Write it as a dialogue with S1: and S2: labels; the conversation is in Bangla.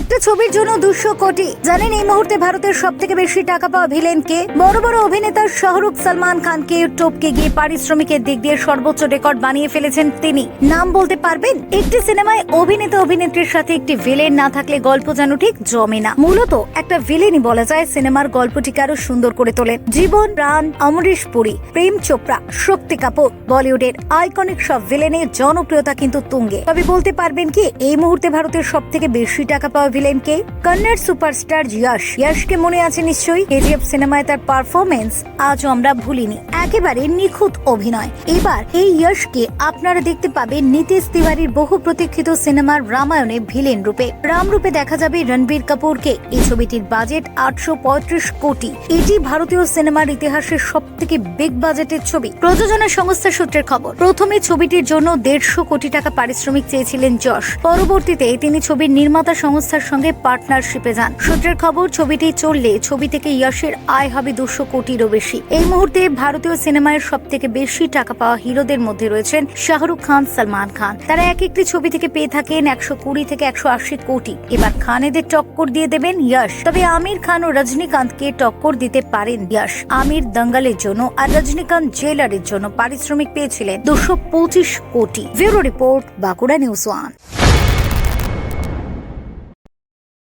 S1: একটা ছবির জন্য দুশো কোটি। জানেন, এই মুহূর্তে ভারতের সব থেকে বেশি টাকা পাওয়া ভিলেন কে বড় বড় অভিনেতা শাহরুখ সালমান খানকে টপকে গিয়ে পারিশ্রমিকের দিক দিয়ে সর্বোচ্চ রেকর্ড বানিয়ে ফেলেছেন তিনি। নাম বলতে পারবেন, একটি সিনেমায় অভিনেতা অভিনেত্রীর সাথে একটি ভিলেন না থাকলে গল্প যেন ঠিক জমে না। মূলত একটা ভিলেনই বলা যায় সিনেমার গল্পটিকে আরও সুন্দর করে তোলে। জীবন, প্রাণ, অমরেশ পুরী, প্রেম চোপড়া, শক্তি কাপুর, বলিউডের আইকনিক সব ভিলেনের জনপ্রিয়তা কিন্তু তুঙ্গে। তবে বলতে পারবেন কি, এই মুহূর্তে ভারতের সব থেকে বেশি টাকা পাওয়া ভিলেন কে কন্নড় সুপারস্টার ইয়াশ ইয়াশকে মনে আছে নিশ্চয়ই? কেজিএফ সিনেমায় তার পারফরমেন্স আজও আমরা ভুলিনি। একেবারে নিখুঁত অভিনয়। এবার এই ইয়াশকে আপনারা দেখতে পাবেন নীতিশ তিওয়ারির বহু প্রতীক্ষিত সিনেমার রামায়ণে ভিলেন রূপে। রাম রূপে দেখা যাবে রণবীর কাপুরকে। এই ছবিটির বাজেট আটশো পঁয়ত্রিশ কোটি। এটি ভারতীয় সিনেমার ইতিহাসের সব থেকে বিগ বাজেটের ছবি। প্রযোজনা সংস্থা সূত্রের খবর, প্রথমে ছবিটির জন্য দেড়শো কোটি টাকা পারিশ্রমিক চেয়েছিলেন যশ। পরবর্তীতে তিনি ছবির নির্মাতা সংস্থার সঙ্গে পার্টনারশিপে যান। সূত্রের খবর, ছবিটি চললে ছবি থেকে যশের আয় হবে দুশো কোটিরও বেশি। এই মুহূর্তে ভারতীয় সিনেমায় সব থেকে বেশি টাকা পাওয়া হিরোদের মধ্যে রয়েছেন শাহরুখ খান, সালমান খান। তারা এক একটি ছবি থেকে পেয়ে থাকেন একশো কুড়ি থেকে একশো আশি কোটি। এবার খানেদের টক্কর দিয়ে দেবেন যশ তবে আমির খান ও রজনীকান্তকে টক্কর দিতে পারেন যশ আমির দঙ্গলের জন্য আর রজনীকান্ত জেলারের জন্য পারিশ্রমিক পেয়েছিলেন দুশো পঁচিশ কোটি। Bureau report, Bankura news one.